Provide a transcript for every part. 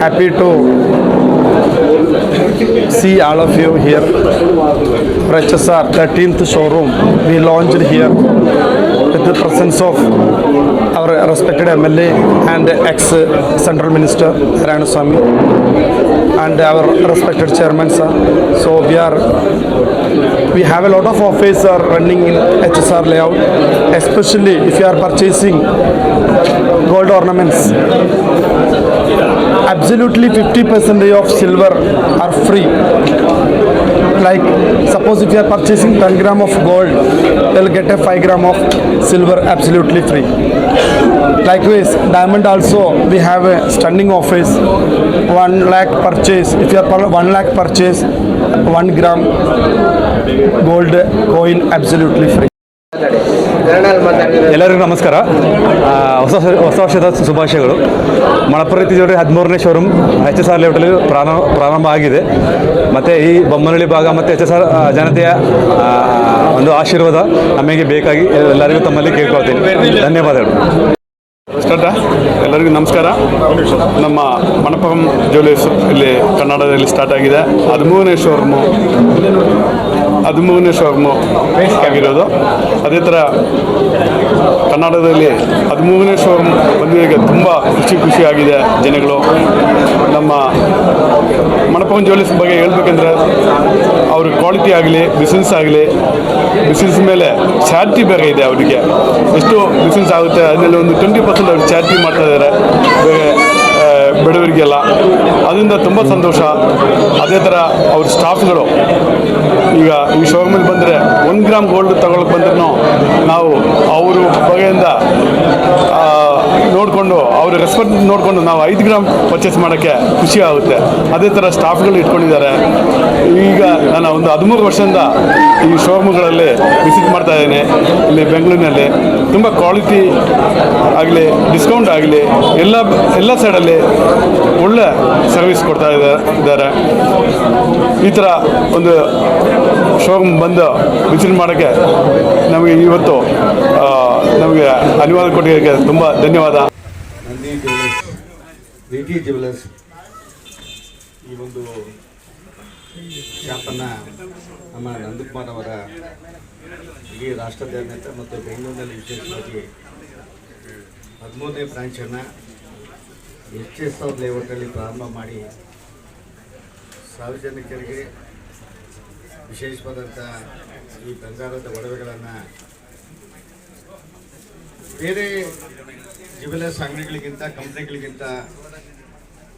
Happy to see all of you here. Prachasar HSR 13th showroom we launched here with the presence of our respected MLA and ex Central Minister Ranaswamy and our respected chairman sir. So we are we have a lot of offices are running in HSR layout, especially if you are purchasing gold ornaments. Absolutely 50% of silver are free. Like suppose if you are purchasing 10 gram of gold you'll get a 5 gram of silver absolutely free. Likewise diamond also we have a standing office. 1 lakh purchase if you are 1 lakh purchase 1 gram gold coin absolutely free ಎಲ್ಲರಿಗೂ ನಮಸ್ಕಾರ. ಹೊಸ ವರ್ಷ- ಹೊಸ ವರ್ಷದ ಶುಭಾಶಯಗಳು. ಮಣಪುರತಿ ಜೋಡಿ ಹದಿಮೂರನೇ ಶೋರೂಮ್ ಎಚ್ ಎಸ್ ಆರ್ ಲೇಔಟಲ್ಲಿ ಪ್ರಾರಂಭ ಪ್ರಾರಂಭ ಆಗಿದೆ. ಮತ್ತು ಈ ಬೊಮ್ಮನಹಳ್ಳಿ ಭಾಗ ಮತ್ತು ಎಚ್ ಎಸ್ ಆರ್ ಜನತೆಯ ಒಂದು ಆಶೀರ್ವಾದ ನಮಗೆ ಬೇಕಾಗಿ ಎಲ್ಲರಿಗೂ ತಮ್ಮಲ್ಲಿ ಕೇಳ್ಕೊಳ್ತೀನಿ. ಧನ್ಯವಾದಗಳು. ಸ್ಟಾರ್ಟ? ಎಲ್ಲರಿಗೂ ನಮಸ್ಕಾರ. ನಮ್ಮ ಮಣಪಂ ಜ್ಯುವೆಲರ್ಸ್ ಇಲ್ಲಿ ಕನ್ನಡದಲ್ಲಿ ಸ್ಟಾರ್ಟ್ ಆಗಿದೆ. ಹದಿಮೂರನೇ ಶೋರೂಮು. ಹದಿಮೂರನೇ ಶೋರೂಮು ಆಗಿರೋದು. ಅದೇ ಥರ ಕನ್ನಡದಲ್ಲಿ ಹದಿಮೂರನೇ ಶೋರೂಮ್ ಬಂದಿದ್ದಕ್ಕೆ ತುಂಬ ಖುಷಿ ಖುಷಿಯಾಗಿದೆ ಜನಗಳು. ನಮ್ಮ ಮಣಪವನ್ ಜ್ಯುವೆಲ್ಲರ್ಸ್ ಬಗ್ಗೆ ಹೇಳ್ಬೇಕಂದ್ರೆ ಅವ್ರ ಕ್ವಾಲಿಟಿ ಆಗಲಿ, ಬಿಸಿನೆಸ್ ಆಗಲಿ, ಬಿಸಿನೆಸ್ ಮೇಲೆ ಚಾರ್ಟಿ ಬೇರೆ ಇದೆ ಅವರಿಗೆ. ಎಷ್ಟು ಬಿಸಿನೆಸ್ ಆಗುತ್ತೆ, ಅದರಲ್ಲಿ ಒಂದು ಟ್ವೆಂಟಿ ಪರ್ಸೆಂಟ್ ಅವ್ರು ಚಾರ್ಟಿ ಮಾಡ್ತಾ ಇದ್ದಾರೆ ಬಡವರಿಗೆಲ್ಲ. ಅದರಿಂದ ತುಂಬ ಸಂತೋಷ. ಅದೇ ಥರ ಅವ್ರ ಸ್ಟಾಫ್ಗಳು ಈಗ ಈ ಶೋರೂಮಲ್ಲಿ ಬಂದರೆ ಒಂದು ಗ್ರಾಮ್ ಗೋಲ್ಡ್ ತಗೊಳಕ್ಕೆ ಬಂದ್ರೂ ನಾವು ಅವರು ಬಗೆಯಿಂದ ನೋಡಿಕೊಂಡು, ಅವ್ರ ರೆಸ್ಪೆಕ್ಟ್ ನೋಡಿಕೊಂಡು ನಾವು ಐದು ಗ್ರಾಮ್ ಪರ್ಚೇಸ್ ಮಾಡೋಕ್ಕೆ ಖುಷಿ ಆಗುತ್ತೆ. ಅದೇ ಥರ ಸ್ಟಾಫ್ಗಳು ಇಟ್ಕೊಂಡಿದ್ದಾರೆ. ಈಗ ನಾನು ಒಂದು ಹದಿಮೂರು ವರ್ಷದಿಂದ ಈ ಶೋರೂಮ್ಗಳಲ್ಲಿ ವಿಸಿಟ್ ಮಾಡ್ತಾ ಇದ್ದೇನೆ. ಇಲ್ಲಿ ಬೆಂಗಳೂರಿನಲ್ಲಿ. ತುಂಬ ಕ್ವಾಲಿಟಿ ಆಗಲಿ ಡಿಸ್ಕೌಂಟ್ ಆಗಲಿ, ಎಲ್ಲ ಎಲ್ಲ ಸೈಡಲ್ಲಿ ಒಳ್ಳೆ ಸರ್ವಿಸ್ ಕೊಡ್ತಾ ಇದ್ದಾರೆ ಈ ಥರ ಒಂದು ಶೋರೂಮ್ ಬಂದು ವಿಸಿಟ್ ಮಾಡೋಕ್ಕೆ ನಮಗೆ ಇವತ್ತು ನಮಗೆ ಅನುವಾದ ಕೊಟ್ಟಿದ್ದಕ್ಕೆ ತುಂಬ ಧನ್ಯವಾದ. ಜ್ಯುವೆಲರ್ಸ್ ಈ ಒಂದು ಶಾಪನ್ನು ನಮ್ಮ ನಂದಕುಮಾರ್ ಅವರ ಇಡೀ ರಾಷ್ಟ್ರಾದ್ಯಂತ ಮತ್ತು ಬೆಂಗಳೂರಿನಲ್ಲಿ ವಿಶೇಷವಾಗಿ ಹದಿಮೂರನೇ ಬ್ರಾಂಚನ್ನು ಎಚ್ ಎಸ್ ಅವ್ರ ಲೇಔಟಲ್ಲಿ ಪ್ರಾರಂಭ ಮಾಡಿ ಸಾರ್ವಜನಿಕರಿಗೆ ವಿಶೇಷವಾದಂಥ ಈ ಬಂಗಾರದ ಒಡವೆಗಳನ್ನು ಬೇರೆ ಜ್ಯುವೆಲರ್ಸ್ ಅಂಗಡಿಗಳಿಗಿಂತ ಕಂಪ್ನಿಗಳಿಗಿಂತ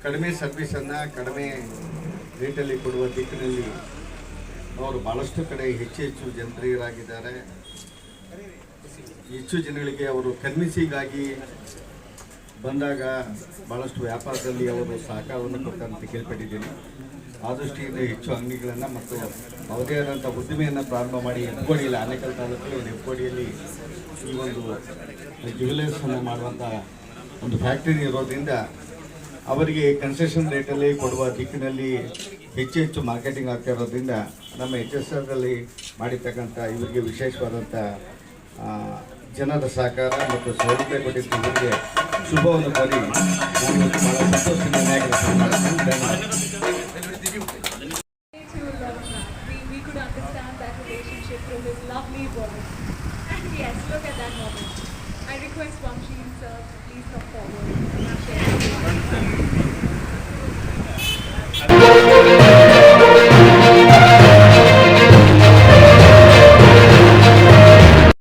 ಕಡಿಮೆ ಸರ್ವಿಸನ್ನು ಕಡಿಮೆ ರೇಟಲ್ಲಿ ಕೊಡುವ ದಿಕ್ಕಿನಲ್ಲಿ ಅವರು ಭಾಳಷ್ಟು ಕಡೆ ಹೆಚ್ಚು ಹೆಚ್ಚು ಜನಪ್ರಿಯರಾಗಿದ್ದಾರೆ. ಹೆಚ್ಚು ಜನಗಳಿಗೆ ಅವರು ಕನ್ವಿನ್ಸಿಗಾಗಿ ಬಂದಾಗ ಭಾಳಷ್ಟು ವ್ಯಾಪಾರದಲ್ಲಿ ಅವರು ಸಹಕಾರವನ್ನು ಕೊಟ್ಟಂತ ಕೇಳ್ಪಟ್ಟಿದ್ದೀನಿ. ಆ ದೃಷ್ಟಿಯಿಂದ ಹೆಚ್ಚು ಅಂಗಡಿಗಳನ್ನು ಮತ್ತು ಅವರದೇ ಆದಂಥ ಉದ್ದಿಮೆಯನ್ನು ಪ್ರಾರಂಭ ಮಾಡಿ ಹೆಬ್ಬೋಡಿಯಲ್ಲಿ, ಆನೇಕಲ್ ತಾಲೂಕು ಹೆಬ್ಬೋಡಿಯಲ್ಲಿ ಈ ಒಂದು ಜ್ಯುವೆಲರ್ಸನ್ನು ಮಾಡುವಂಥ ಒಂದು ಫ್ಯಾಕ್ಟರಿ ಇರೋದ್ರಿಂದ ಅವರಿಗೆ ಕನ್ಸೆಷನ್ ರೇಟಲ್ಲಿ ಕೊಡುವ ದಿಕ್ಕಿನಲ್ಲಿ ಹೆಚ್ಚು ಹೆಚ್ಚು ಮಾರ್ಕೆಟಿಂಗ್ ಆಗ್ತಾ ಇರೋದ್ರಿಂದ ನಮ್ಮ ಎಚ್ ಎಸ್ ಆರ್ದಲ್ಲಿ ಮಾಡಿರ್ತಕ್ಕಂಥ ಇವರಿಗೆ ವಿಶೇಷವಾದಂಥ ಜನರ ಸಹಕಾರ ಮತ್ತು ಸೌಲಭ್ಯ ಕೊಟ್ಟಿರ್ತಕ್ಕಂಥ ಶುಭವನ್ನು ಕೋರಿ ನಾನು ಇವತ್ತು ಬಹಳ ಸಂತೋಷದಿಂದ ನ್ಯಾಯಗಳನ್ನು I request Vamshi sir to please come forward.